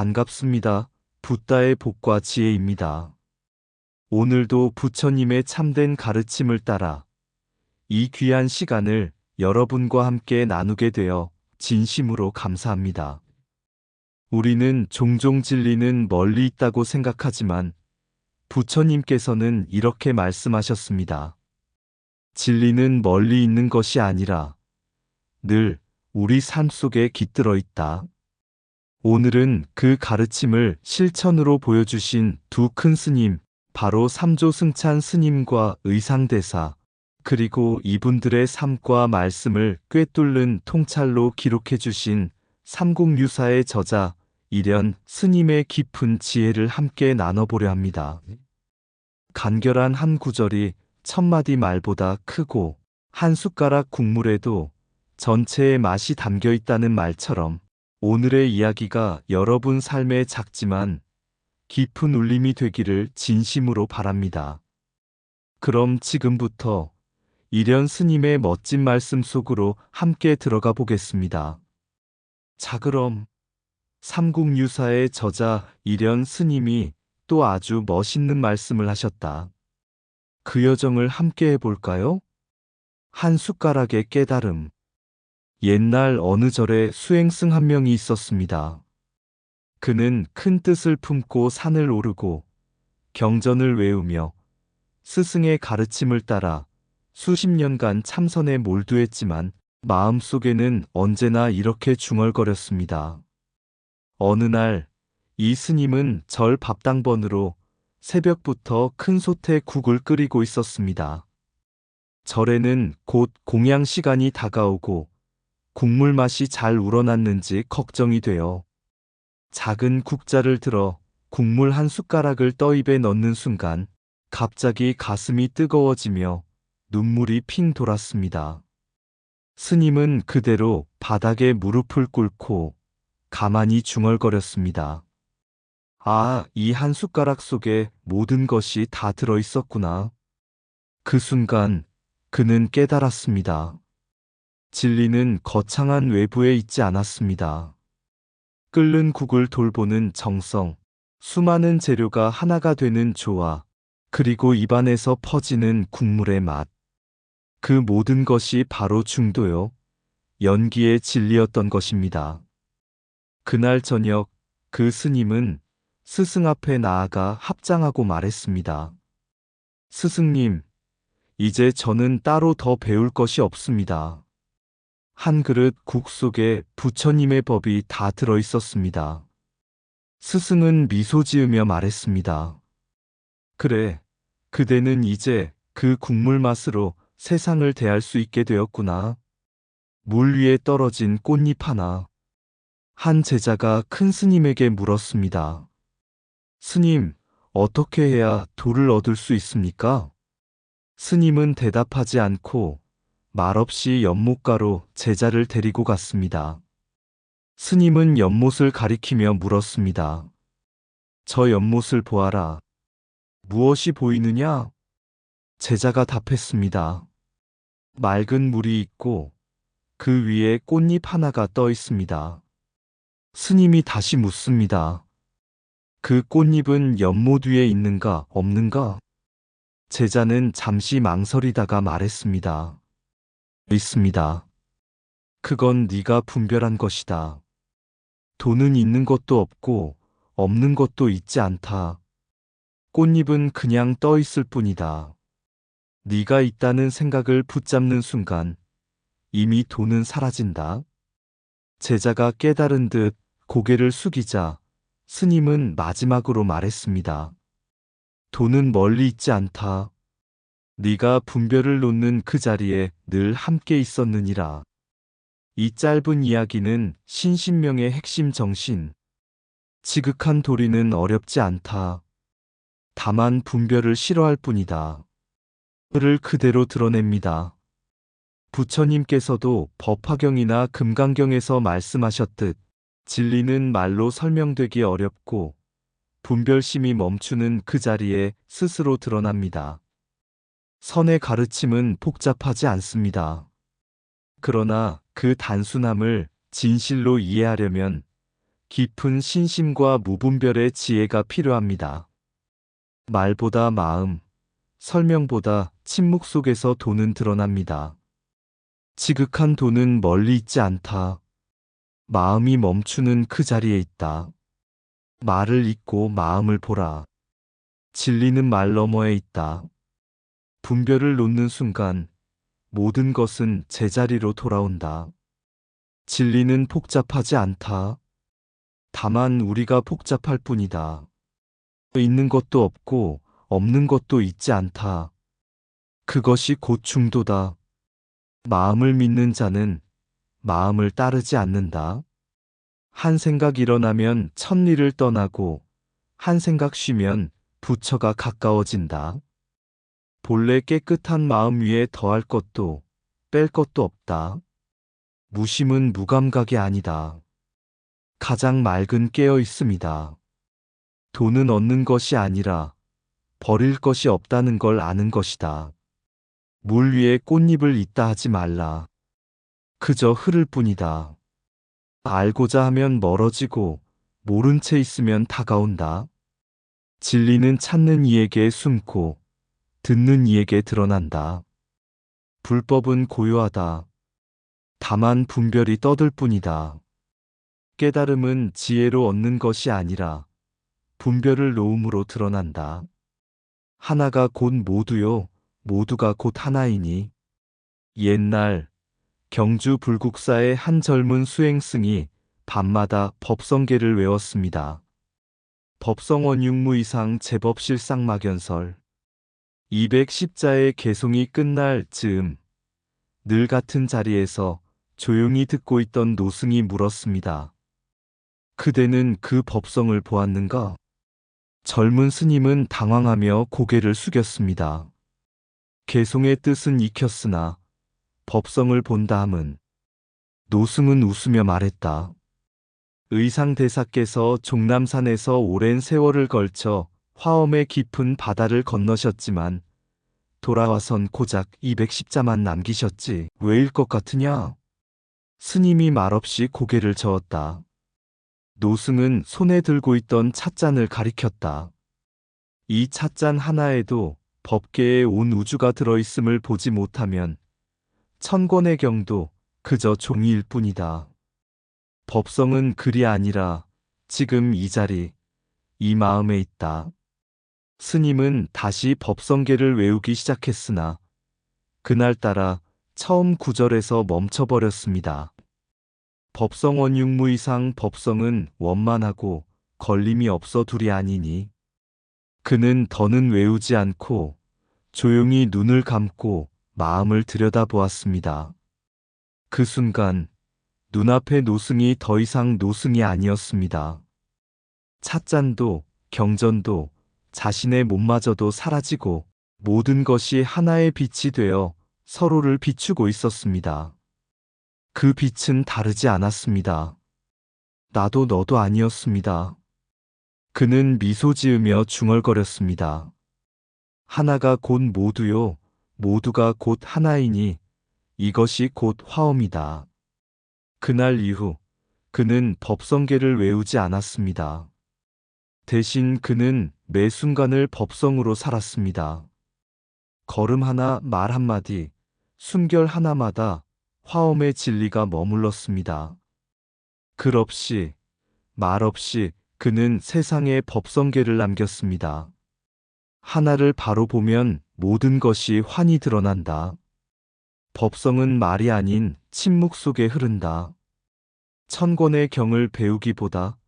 반갑습니다. 붓다의 복과 지혜입니다. 오늘도 부처님의 참된 가르침을 따라 이 귀한 시간을 여러분과 함께 나누게 되어 진심으로 감사합니다. 우리는 종종 진리는 멀리 있다고 생각하지만 부처님께서는 이렇게 말씀하셨습니다. 진리는 멀리 있는 것이 아니라 늘 우리 삶 속에 깃들어 있다. 오늘은 그 가르침을 실천으로 보여주신 두 큰 스님, 바로 삼조 승찬 스님과 의상대사, 그리고 이분들의 삶과 말씀을 꿰뚫는 통찰로 기록해 주신 삼국유사의 저자 이련 스님의 깊은 지혜를 함께 나눠보려 합니다. 간결한 한 구절이 천마디 말보다 크고 한 숟가락 국물에도 전체의 맛이 담겨 있다는 말처럼 오늘의 이야기가 여러분 삶에 작지만 깊은 울림이 되기를 진심으로 바랍니다. 그럼 지금부터 이련 스님의 멋진 말씀 속으로 함께 들어가 보겠습니다. 자 그럼 삼국유사의 저자 이련 스님이 또 아주 멋있는 말씀을 하셨다. 그 여정을 함께 해볼까요? 한 숟가락의 깨달음. 옛날 어느 절에 수행승 한 명이 있었습니다. 그는 큰 뜻을 품고 산을 오르고 경전을 외우며 스승의 가르침을 따라 수십 년간 참선에 몰두했지만 마음속에는 언제나 이렇게 중얼거렸습니다. 어느 날 이 스님은 절 밥당번으로 새벽부터 큰 솥에 국을 끓이고 있었습니다. 절에는 곧 공양 시간이 다가오고 국물 맛이 잘 우러났는지 걱정이 되어 작은 국자를 들어 국물 한 숟가락을 떠입에 넣는 순간 갑자기 가슴이 뜨거워지며 눈물이 핑 돌았습니다. 스님은 그대로 바닥에 무릎을 꿇고 가만히 중얼거렸습니다. 아, 이 한 숟가락 속에 모든 것이 다 들어 있었구나. 그 순간 그는 깨달았습니다. 진리는 거창한 외부에 있지 않았습니다. 끓는 국을 돌보는 정성, 수많은 재료가 하나가 되는 조화, 그리고 입안에서 퍼지는 국물의 맛. 그 모든 것이 바로 중도요, 연기의 진리였던 것입니다. 그날 저녁 그 스님은 스승 앞에 나아가 합장하고 말했습니다. 스승님, 이제 저는 따로 더 배울 것이 없습니다. 한 그릇 국 속에 부처님의 법이 다 들어 있었습니다. 스승은 미소 지으며 말했습니다. 그래, 그대는 이제 그 국물 맛으로 세상을 대할 수 있게 되었구나. 물 위에 떨어진 꽃잎 하나. 한 제자가 큰 스님에게 물었습니다. 스님, 어떻게 해야 돌을 얻을 수 있습니까? 스님은 대답하지 않고 말없이 연못가로 제자를 데리고 갔습니다. 스님은 연못을 가리키며 물었습니다. 저 연못을 보아라. 무엇이 보이느냐? 제자가 답했습니다. 맑은 물이 있고 그 위에 꽃잎 하나가 떠 있습니다. 스님이 다시 묻습니다. 그 꽃잎은 연못 위에 있는가 없는가? 제자는 잠시 망설이다가 말했습니다. 있습니다. 그건 네가 분별한 것이다. 돈은 있는 것도 없고 없는 것도 있지 않다. 꽃잎은 그냥 떠 있을 뿐이다. 네가 있다는 생각을 붙잡는 순간 이미 돈은 사라진다. 제자가 깨달은 듯 고개를 숙이자 스님은 마지막으로 말했습니다. 돈은 멀리 있지 않다. 네가 분별을 놓는 그 자리에 늘 함께 있었느니라. 이 짧은 이야기는 신신명의 핵심 정신. 지극한 도리는 어렵지 않다. 다만 분별을 싫어할 뿐이다. 를 그대로 드러냅니다. 부처님께서도 법화경이나 금강경에서 말씀하셨듯 진리는 말로 설명되기 어렵고 분별심이 멈추는 그 자리에 스스로 드러납니다. 선의 가르침은 복잡하지 않습니다. 그러나 그 단순함을 진실로 이해하려면 깊은 신심과 무분별의 지혜가 필요합니다. 말보다 마음, 설명보다 침묵 속에서 돈은 드러납니다. 지극한 돈은 멀리 있지 않다. 마음이 멈추는 그 자리에 있다. 말을 잊고 마음을 보라. 진리는 말 너머에 있다. 분별을 놓는 순간 모든 것은 제자리로 돌아온다. 진리는 복잡하지 않다. 다만 우리가 복잡할 뿐이다. 있는 것도 없고 없는 것도 있지 않다. 그것이 곧 중도다. 마음을 믿는 자는 마음을 따르지 않는다. 한 생각 일어나면 천리를 떠나고 한 생각 쉬면 부처가 가까워진다. 본래 깨끗한 마음 위에 더할 것도 뺄 것도 없다. 무심은 무감각이 아니다. 가장 맑은 깨어 있습니다. 돈은 얻는 것이 아니라 버릴 것이 없다는 걸 아는 것이다. 물 위에 꽃잎을 있다 하지 말라. 그저 흐를 뿐이다. 알고자 하면 멀어지고 모른 채 있으면 다가온다. 진리는 찾는 이에게 숨고 듣는 이에게 드러난다. 불법은 고요하다. 다만 분별이 떠들 뿐이다. 깨달음은 지혜로 얻는 것이 아니라 분별을 놓음으로 드러난다. 하나가 곧 모두요, 모두가 곧 하나이니. 옛날 경주 불국사의 한 젊은 수행승이 밤마다 법성계를 외웠습니다. 법성원 육무 이상 제법실 쌍막연설 210자의 개송이 끝날 즈음 늘 같은 자리에서 조용히 듣고 있던 노승이 물었습니다. 그대는 그 법성을 보았는가? 젊은 스님은 당황하며 고개를 숙였습니다. 개송의 뜻은 익혔으나 법성을 본다 함은 노승은 웃으며 말했다. 의상대사께서 종남산에서 오랜 세월을 걸쳐 화엄의 깊은 바다를 건너셨지만 돌아와선 고작 210자만 남기셨지 왜일 것 같으냐? 스님이 말없이 고개를 저었다. 노승은 손에 들고 있던 찻잔을 가리켰다. 이 찻잔 하나에도 법계에 온 우주가 들어있음을 보지 못하면 천권의 경도 그저 종이일 뿐이다. 법성은 글이 아니라 지금 이 자리, 이 마음에 있다. 스님은 다시 법성계를 외우기 시작했으나 그날따라 처음 구절에서 멈춰버렸습니다. 법성원 육무 이상 법성은 원만하고 걸림이 없어 둘이 아니니 그는 더는 외우지 않고 조용히 눈을 감고 마음을 들여다보았습니다. 그 순간 눈앞의 노승이 더 이상 노승이 아니었습니다. 찻잔도 경전도 자신의 몸마저도 사라지고 모든 것이 하나의 빛이 되어 서로를 비추고 있었습니다. 그 빛은 다르지 않았습니다. 나도 너도 아니었습니다. 그는 미소 지으며 중얼거렸습니다. 하나가 곧 모두요, 모두가 곧 하나이니 이것이 곧 화엄이다. 그날 이후 그는 법성계를 외우지 않았습니다. 대신 그는 매 순간을 법성으로 살았습니다. 걸음 하나, 말 한마디, 순결 하나마다 화엄의 진리가 머물렀습니다. 글 없이, 말 없이 그는 세상에 법성계를 남겼습니다. 하나를 바로 보면 모든 것이 환히 드러난다. 법성은 말이 아닌 침묵 속에 흐른다. 천 권의 경을 배우기보다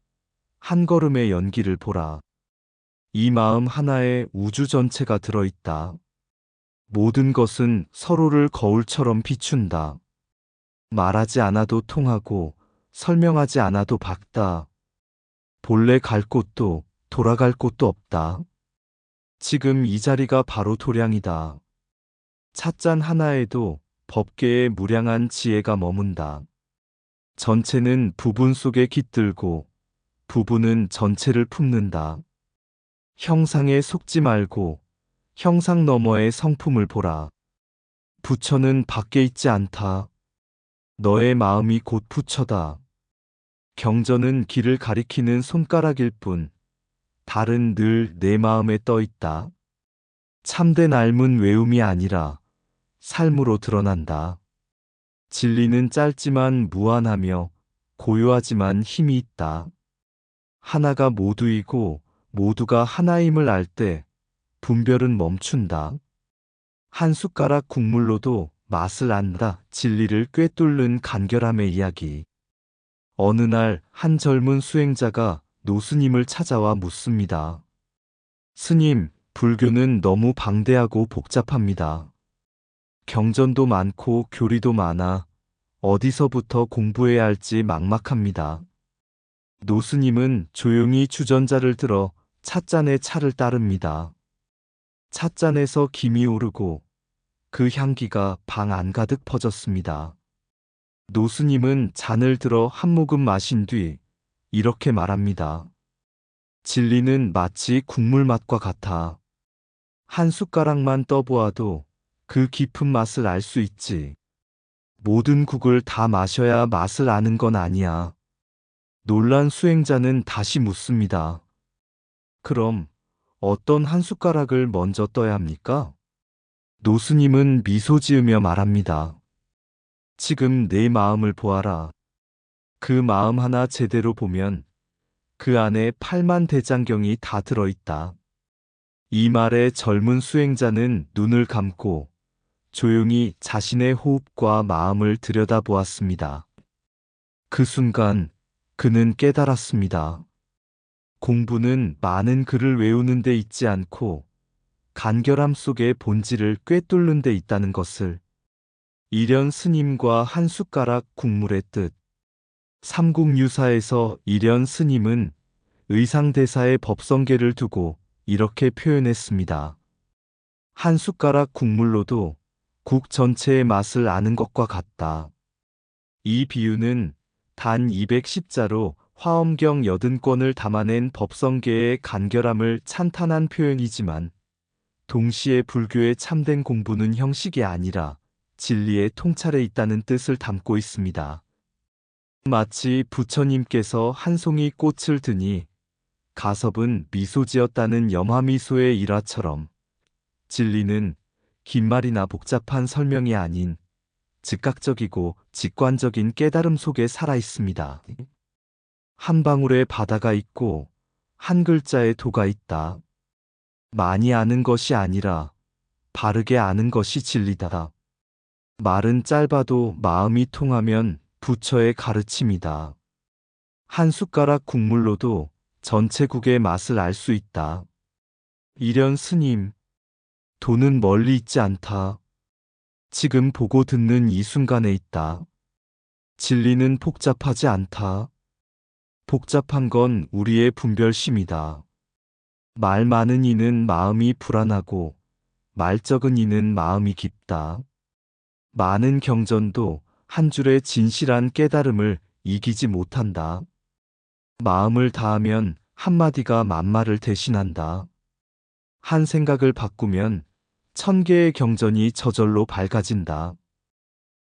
한 걸음의 연기를 보라. 이 마음 하나에 우주 전체가 들어있다. 모든 것은 서로를 거울처럼 비춘다. 말하지 않아도 통하고 설명하지 않아도 밝다. 본래 갈 곳도 돌아갈 곳도 없다. 지금 이 자리가 바로 도량이다. 찻잔 하나에도 법계의 무량한 지혜가 머문다. 전체는 부분 속에 깃들고 부분은 전체를 품는다. 형상에 속지 말고 형상 너머의 성품을 보라. 부처는 밖에 있지 않다. 너의 마음이 곧 부처다. 경전은 길을 가리키는 손가락일 뿐, 달은 늘 내 마음에 떠 있다. 참된 삶은 외움이 아니라 삶으로 드러난다. 진리는 짧지만 무한하며 고요하지만 힘이 있다. 하나가 모두이고 모두가 하나임을 알 때 분별은 멈춘다. 한 숟가락 국물로도 맛을 안다. 진리를 꿰뚫는 간결함의 이야기. 어느 날 한 젊은 수행자가 노스님을 찾아와 묻습니다. 스님, 불교는 너무 방대하고 복잡합니다. 경전도 많고 교리도 많아 어디서부터 공부해야 할지 막막합니다. 노스님은 조용히 주전자를 들어 찻잔에 차를 따릅니다. 찻잔에서 김이 오르고 그 향기가 방 안 가득 퍼졌습니다. 노스님은 잔을 들어 한 모금 마신 뒤 이렇게 말합니다. 진리는 마치 국물 맛과 같아. 한 숟가락만 떠보아도 그 깊은 맛을 알 수 있지. 모든 국을 다 마셔야 맛을 아는 건 아니야. 놀란 수행자는 다시 묻습니다. 그럼 어떤 한 숟가락을 먼저 떠야 합니까? 노스님은 미소 지으며 말합니다. 지금 내 마음을 보아라. 그 마음 하나 제대로 보면 그 안에 팔만 대장경이 다 들어있다. 이 말에 젊은 수행자는 눈을 감고 조용히 자신의 호흡과 마음을 들여다보았습니다. 그 순간 그는 깨달았습니다. 공부는 많은 글을 외우는 데 있지 않고 간결함 속의 본질을 꿰뚫는 데 있다는 것을 일연 스님과 한 숟가락 국물의 뜻 삼국유사에서 일연 스님은 의상대사의 법성계를 두고 이렇게 표현했습니다. 한 숟가락 국물로도 국 전체의 맛을 아는 것과 같다. 이 비유는 단 210자로 화엄경 80권을 담아낸 법성계의 간결함을 찬탄한 표현이지만 동시에 불교의 참된 공부는 형식이 아니라 진리의 통찰에 있다는 뜻을 담고 있습니다. 마치 부처님께서 한 송이 꽃을 드니 가섭은 미소 지었다는 염화미소의 일화처럼 진리는 긴 말이나 복잡한 설명이 아닌 즉각적이고 직관적인 깨달음 속에 살아 있습니다. 한 방울의 바다가 있고 한 글자의 도가 있다. 많이 아는 것이 아니라 바르게 아는 것이 진리다. 말은 짧아도 마음이 통하면 부처의 가르침이다. 한 숟가락 국물로도 전체 국의 맛을 알 수 있다. 이련 스님, 돈은 멀리 있지 않다. 지금 보고 듣는 이 순간에 있다. 진리는 복잡하지 않다. 복잡한 건 우리의 분별심이다. 말 많은 이는 마음이 불안하고 말 적은 이는 마음이 깊다. 많은 경전도 한 줄의 진실한 깨달음을 이기지 못한다. 마음을 다하면 한마디가 만마를 대신한다. 한 생각을 바꾸면 천 개의 경전이 저절로 밝아진다.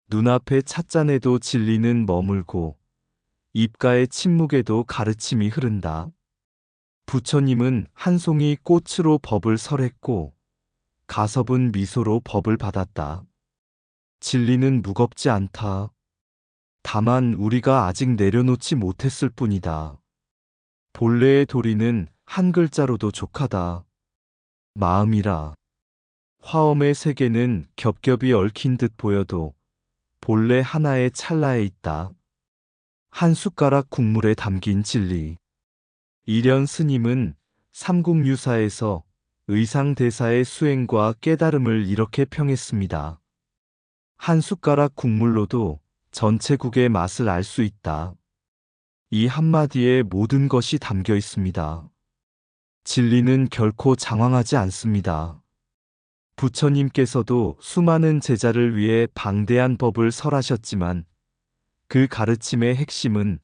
눈앞의 찻잔에도 진리는 머물고 입가의 침묵에도 가르침이 흐른다. 부처님은 한 송이 꽃으로 법을 설했고 가섭은 미소로 법을 받았다. 진리는 무겁지 않다. 다만 우리가 아직 내려놓지 못했을 뿐이다. 본래의 도리는 한 글자로도 족하다. 마음이라. 화엄의 세계는 겹겹이 얽힌 듯 보여도 본래 하나의 찰나에 있다. 한 숟가락 국물에 담긴 진리. 이련 스님은 삼국유사에서 의상대사의 수행과 깨달음을 이렇게 평했습니다. 한 숟가락 국물로도 전체 국의 맛을 알 수 있다. 이 한마디에 모든 것이 담겨 있습니다. 진리는 결코 장황하지 않습니다. 부처님께서도 수많은 제자를 위해 방대한 법을 설하셨지만 그 가르침의 핵심은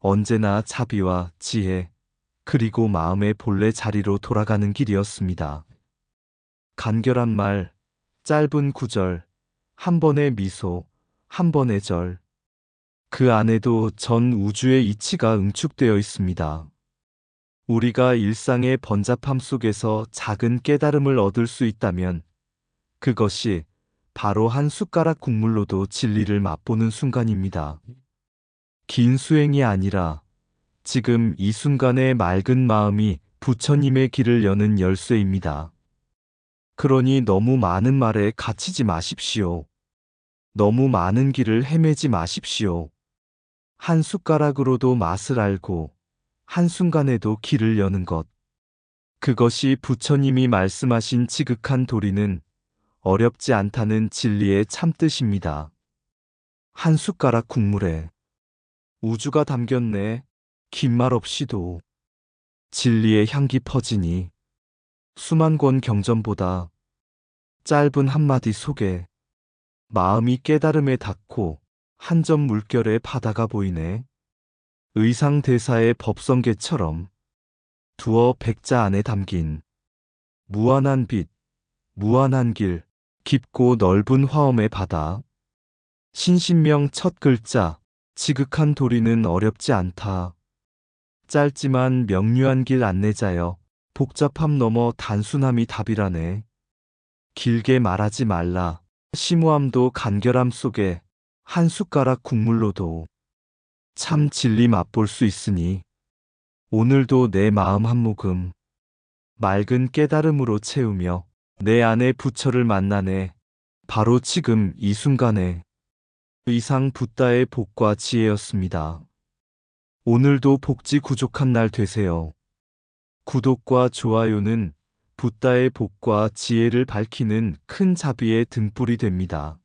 언제나 자비와 지혜, 그리고 마음의 본래 자리로 돌아가는 길이었습니다. 간결한 말, 짧은 구절, 한 번의 미소, 한 번의 절. 그 안에도 전 우주의 이치가 응축되어 있습니다. 우리가 일상의 번잡함 속에서 작은 깨달음을 얻을 수 있다면 그것이 바로 한 숟가락 국물로도 진리를 맛보는 순간입니다. 긴 수행이 아니라 지금 이 순간의 맑은 마음이 부처님의 길을 여는 열쇠입니다. 그러니 너무 많은 말에 갇히지 마십시오. 너무 많은 길을 헤매지 마십시오. 한 숟가락으로도 맛을 알고 한순간에도 길을 여는 것. 그것이 부처님이 말씀하신 지극한 도리는 어렵지 않다는 진리의 참뜻입니다. 한 숟가락 국물에 우주가 담겼네. 긴 말 없이도 진리의 향기 퍼지니 수만 권 경전보다 짧은 한마디 속에 마음이 깨달음에 닿고 한 점 물결의 바다가 보이네. 의상 대사의 법성계처럼 두어 백자 안에 담긴 무한한 빛, 무한한 길, 깊고 넓은 화엄의 바다. 신신명 첫 글자, 지극한 도리는 어렵지 않다. 짧지만 명료한 길 안내자여, 복잡함 넘어 단순함이 답이라네. 길게 말하지 말라. 심오함도 간결함 속에 한 숟가락 국물로도 참 진리 맛볼 수 있으니 오늘도 내 마음 한 모금 맑은 깨달음으로 채우며 내 안에 부처를 만나네 바로 지금 이 순간에 의상 붓다의 복과 지혜였습니다. 오늘도 복지 구족한 날 되세요. 구독과 좋아요는 붓다의 복과 지혜를 밝히는 큰 자비의 등불이 됩니다.